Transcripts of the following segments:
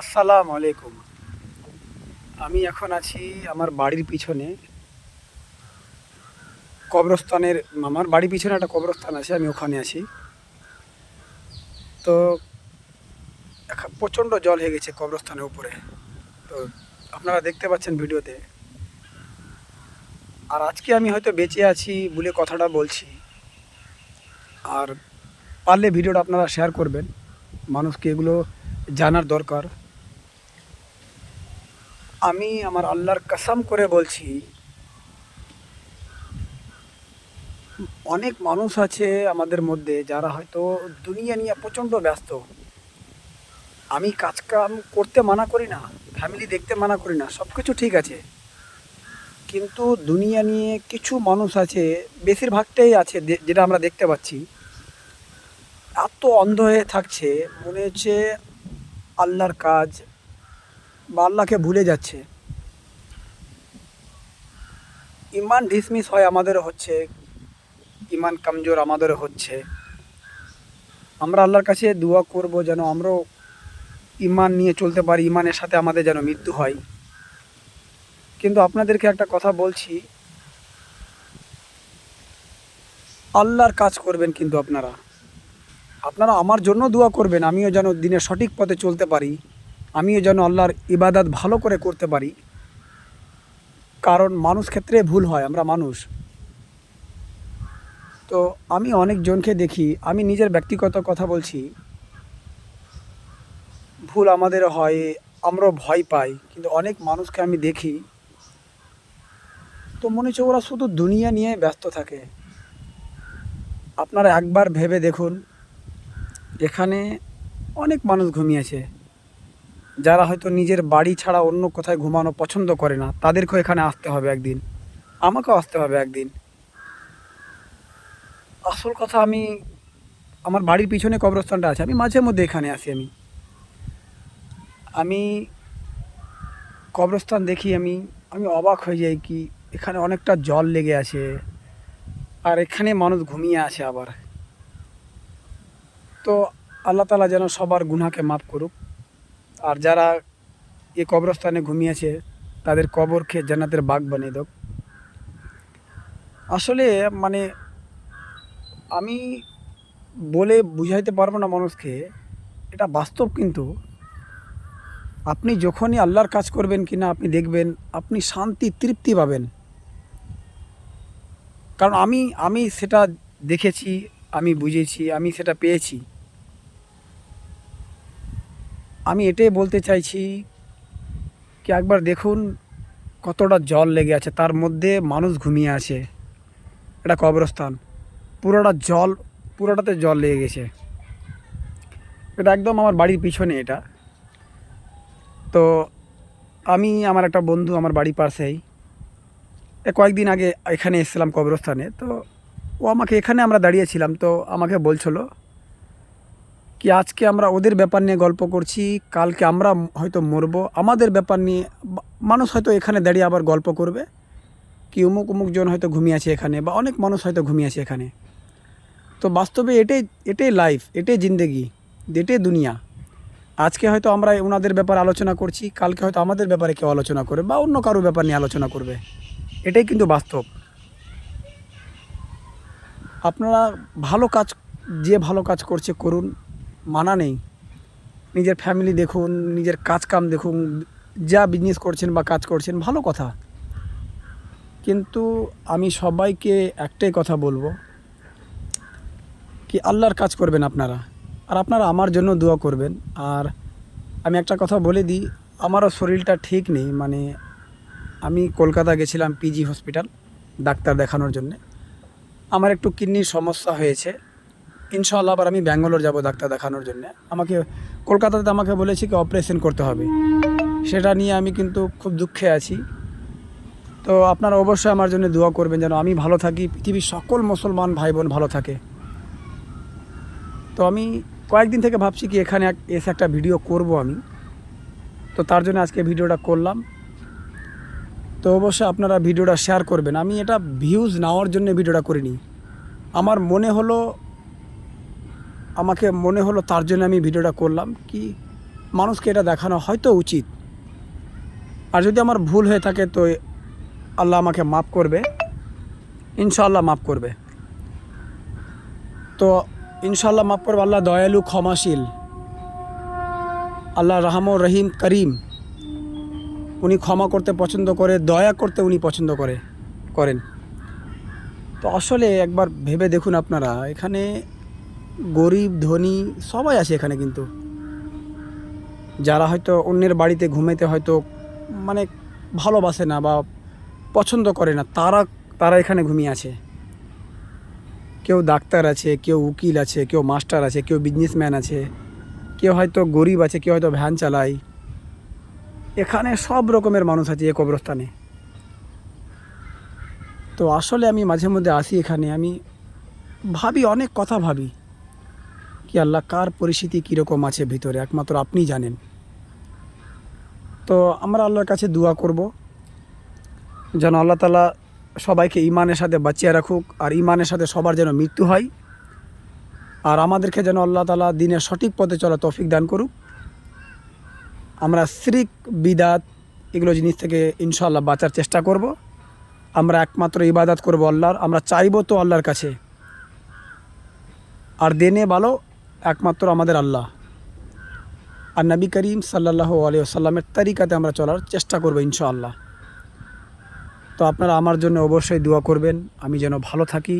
আসসালামু আলাইকুম। আমি এখন আছি আমার বাড়ির পিছনে। কবরস্থানের, আমার বাড়ির পিছনে একটা কবরস্থান আছে, আমি ওখানে আছি। তো প্রচণ্ড জল হয়ে গেছে কবরস্থানের উপরে। তো আপনারা দেখতে পাচ্ছেন ভিডিওতে। আর আজকে আমি হয়তো বেঁচে আছি বলে কথাটা বলছি। আর পারলে ভিডিওটা আপনারা শেয়ার করবেন। মানুষকে এগুলো জানার দরকার। আমি আমার আল্লাহর কসম করে বলছি, অনেক মানুষ আছে আমাদের মধ্যে যারা হয়তো দুনিয়া নিয়ে প্রচণ্ড ব্যস্ত। আমি কাজ কাম করতে মানা করি না ফ্যামিলি দেখতে মানা করি না সব কিছু ঠিক আছে। কিন্তু দুনিয়া নিয়ে কিছু মানুষ আছে, বেশিরভাগটাই আছে যেটা আমরা দেখতে পাচ্ছি। এত অন্ধ হয়ে থাকছে, মনে হচ্ছে আল্লাহর কাজ বা আল্লাহকে ভুলে যাচ্ছে। ইমান ডিসমিস হয় আমাদের হচ্ছে, ইমান কমজোর আমাদের হচ্ছে। আমরা আল্লাহর কাছে দোয়া করব যেন আমরাও ইমান নিয়ে চলতে পারি, ইমানের সাথে আমাদের যেন মৃত্যু হয়। কিন্তু আপনাদেরকে একটা কথা বলছি, আল্লাহর কাজ করবেন কিন্তু আপনারা। আপনারা আমার জন্য দোয়া করবেন, আমিও যেন দিনের সঠিক পথে চলতে পারি। আমিও যেন আল্লাহর ইবাদত ভালো করে করতে পারি। কারণ মানুষ ক্ষেত্রে ভুল হয়, আমরা মানুষ। তো আমি অনেকজনকে দেখি, আমি নিজের ব্যক্তিগত কথা বলছি। ভুল আমাদের হয়, আমরাও ভয় পাই, কিন্তু অনেক মানুষকে আমি দেখি। তো মনে হচ্ছে ওরা শুধু দুনিয়া নিয়ে ব্যস্ত থাকে। আপনারা একবার ভেবে দেখুন, এখানে অনেক মানুষ ঘুমিয়েছে। যারা হয়তো নিজের বাড়ি ছাড়া অন্য কোথায় ঘুমানো পছন্দ করে না, তাদেরকেও এখানে আসতে হবে একদিন। আমাকেও আসতে হবে একদিন। আসল কথা আমি, আমার বাড়ির পিছনে কবরস্থানটা আছে, আমি মাঝে মধ্যে এখানে আসি আমি। আমি কবরস্থান দেখি আমি আমি অবাক হয়ে যাই কি এখানে অনেকটা জল লেগে আছে, আর এখানে মানুষ ঘুমিয়ে আছে আবার। তো আল্লাহ তালা যেন সবার গুনাকে মাফ করুক। আর যারা এ কবরস্থানে ঘুমিয়েছে, তাদের কবরকে জান্নাতের বাঘ বানিয়ে দেব আসলে মানে আমি বলে বুঝাইতে পারব না মানুষকে, এটা বাস্তব কিন্তু। আপনি যখনই আল্লাহর কাজ করবেন কি না আপনি দেখবেন, আপনি শান্তি, তৃপ্তি পাবেন। কারণ আমি আমি সেটা দেখেছি, আমি বুঝেছি, আমি সেটা পেয়েছি। আমি এটাই বলতে চাইছি কি একবার দেখুন কতটা জল লেগে আছে। তার মধ্যে মানুষ ঘুমিয়ে আছে। এটা কবরস্থান। পুরোটা জল, পুরোটাতে জল লেগে গেছে। এটা একদম আমার বাড়ির পিছনে এটা। তো আমি, আমার একটা বন্ধু আমার বাড়ির পাশেই। কয়েকদিন আগে এখানে এসেছিলাম কবরস্থানে। তো ও আমাকে, এখানে আমরা দাঁড়িয়েছিলাম তো আমাকে বলছিল কি আজকে আমরা ওদের ব্যাপার নিয়ে গল্প করছি, কালকে আমরা হয়তো মরবো, আমাদের ব্যাপার নিয়ে মানুষ হয়তো এখানে দাঁড়িয়ে আবার গল্প করবে। কি অমুক অমুক জন হয়তো ঘুমিয়ে আছে এখানে বা অনেক মানুষ হয়তো ঘুমিয়ে আছে এখানে। তো বাস্তবে এটাই এটাই লাইফ এটাই জিন্দেগি, এটাই দুনিয়া। আজকে হয়তো আমরা ওনাদের ব্যাপারে আলোচনা করছি, কালকে হয়তো আমাদের ব্যাপারে কেউ আলোচনা করবে বা অন্য কারও ব্যাপার নিয়ে আলোচনা করবে। এটাই কিন্তু বাস্তব। আপনারা ভালো কাজ, যে ভালো কাজ করছে করুন মানা নেই। নিজের ফ্যামিলি দেখুন, নিজের কাজ কাম দেখুন, যা বিজনেস করছেন বা কাজ করছেন, ভালো কথা। কিন্তু আমি সবাইকে একটাই কথা বলব, কি আল্লাহর কাজ করবেন আপনারা। আর আপনারা আমার জন্য দোয়া করবেন। আর আমি একটা কথা বলে দিই, আমারও শরীরটা ঠিক নেই মানে আমি কলকাতা গেছিলাম পিজি হসপিটাল ডাক্তার দেখানোর জন্যে। আমার একটু কিডনির সমস্যা হয়েছে। ইনশাল্লাহ আবার আমি ব্যাঙ্গালোর যাব ডাক্তার দেখানোর জন্য। আমাকে কলকাতাতে আমাকে বলেছে কি অপারেশন করতে হবে। সেটা নিয়ে আমি কিন্তু খুব দুঃখে আছি। তো আপনারা অবশ্যই আমার জন্য দোয়া করবেন যেন আমি ভালো থাকি, পৃথিবীর সকল মুসলমান ভাই বোন ভালো থাকে। তো আমি কয়েকদিন থেকে ভাবছি কি এখানে এক- এসে একটা ভিডিও করব আমি। তো তার জন্য আজকে ভিডিওটা করলাম। তো অবশ্যই আপনারা ভিডিওটা শেয়ার করবেন। আমি এটা ভিউজ নেওয়ার জন্য ভিডিওটা করিনি। আমার মনে হলো আমাকে মনে হলো তার জন্য আমি ভিডিওটা করলাম। কি? মানুষকে এটা দেখানো হয়তো উচিত। আর যদি আমার ভুল হয়ে থাকে তো আল্লাহ আমাকে মাফ করবে। ইনশাআল্লাহ মাফ করবে। তো ইনশাল্লাহ মাফ করবে আল্লাহ দয়ালু, ক্ষমাশীল। আল্লাহ রাহম রহিম, করিম। উনি ক্ষমা করতে পছন্দ করে, দয়া করতে উনি পছন্দ করে, করেন। তো আসলে একবার ভেবে দেখুন আপনারা, এখানে গরিব, ধনী, সবাই আছে এখানে কিন্তু। যারা হয়তো অন্যের বাড়িতে ঘুমাইতে হয়তো মানে ভালোবাসে না বা পছন্দ করে না, তারা তারা এখানে ঘুমিয়ে আছে। কেউ ডাক্তার আছে, কেউ উকিল আছে, কেউ মাস্টার আছে, কেউ বিজনেসম্যান আছে, কেউ হয়তো গরিব আছে, কেউ হয়তো ভ্যান চালায়। এখানে সব রকমের মানুষ আছে এই কবরস্থানে। তো আসলে আমি মাঝে মধ্যে আসি এখানে, আমি ভাবি, অনেক কথা ভাবি। কি আল্লাহ, কার পরিস্থিতি কীরকম আছে ভিতরে? একমাত্র আপনি জানেন। তো আমরা আল্লাহর কাছে দোয়া করব, যেন আল্লাহ তালা সবাইকে ইমানের সাথে বাঁচিয়ে রাখুক, আর ইমানের সাথে সবার যেন মৃত্যু হয়, আর আমাদেরকে যেন আল্লাহ তালা দিনের সঠিক পথে চলা তৌফিক দান করুক। আমরা শ্রিক, বিদাত এগুলো জিনিস থেকে ইনশাল্লাহ বাঁচার চেষ্টা করব। আমরা একমাত্র ইবাদত করব আল্লাহর, আমরা চাইব তো আল্লাহর কাছে। আর দেনে ভালো একমাত্র আমাদের আল্লাহ। আর নবী করিম সাল্লাহ আলিয়াল্লামের তারিকাতে আমরা চলার চেষ্টা করব ইনশাআল্লাহ। তো আপনারা আমার জন্য অবশ্যই দোয়া করবেন, আমি যেন ভালো থাকি,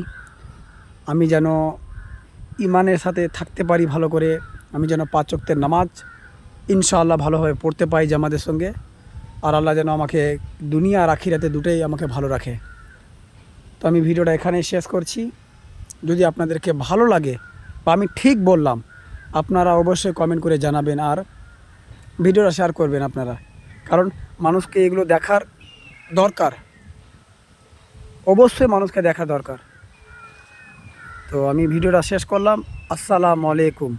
আমি যেন ইমানের সাথে থাকতে পারি ভালো করে, আমি যেন পাঁচ ওয়াক্তের নামাজ ইনশাআল্লাহ ভালোভাবে পড়তে পাই জামাদের সঙ্গে, আর আল্লাহ যেন আমাকে দুনিয়া আর আখিরাতে দুটোই আমাকে ভালো রাখে। তো আমি ভিডিওটা এখানেই শেষ করছি। যদি আপনাদেরকে ভালো লাগে বা আমি ঠিক বললাম, আপনারা অবশ্যই কমেন্ট করে জানাবেন আর ভিডিওটা শেয়ার করবেন আপনারা। কারণ মানুষকে এগুলো দেখার দরকার। অবশ্যই মানুষকে দেখা দরকার। তো আমি ভিডিওটা শেষ করলাম। আসসালামু আলাইকুম।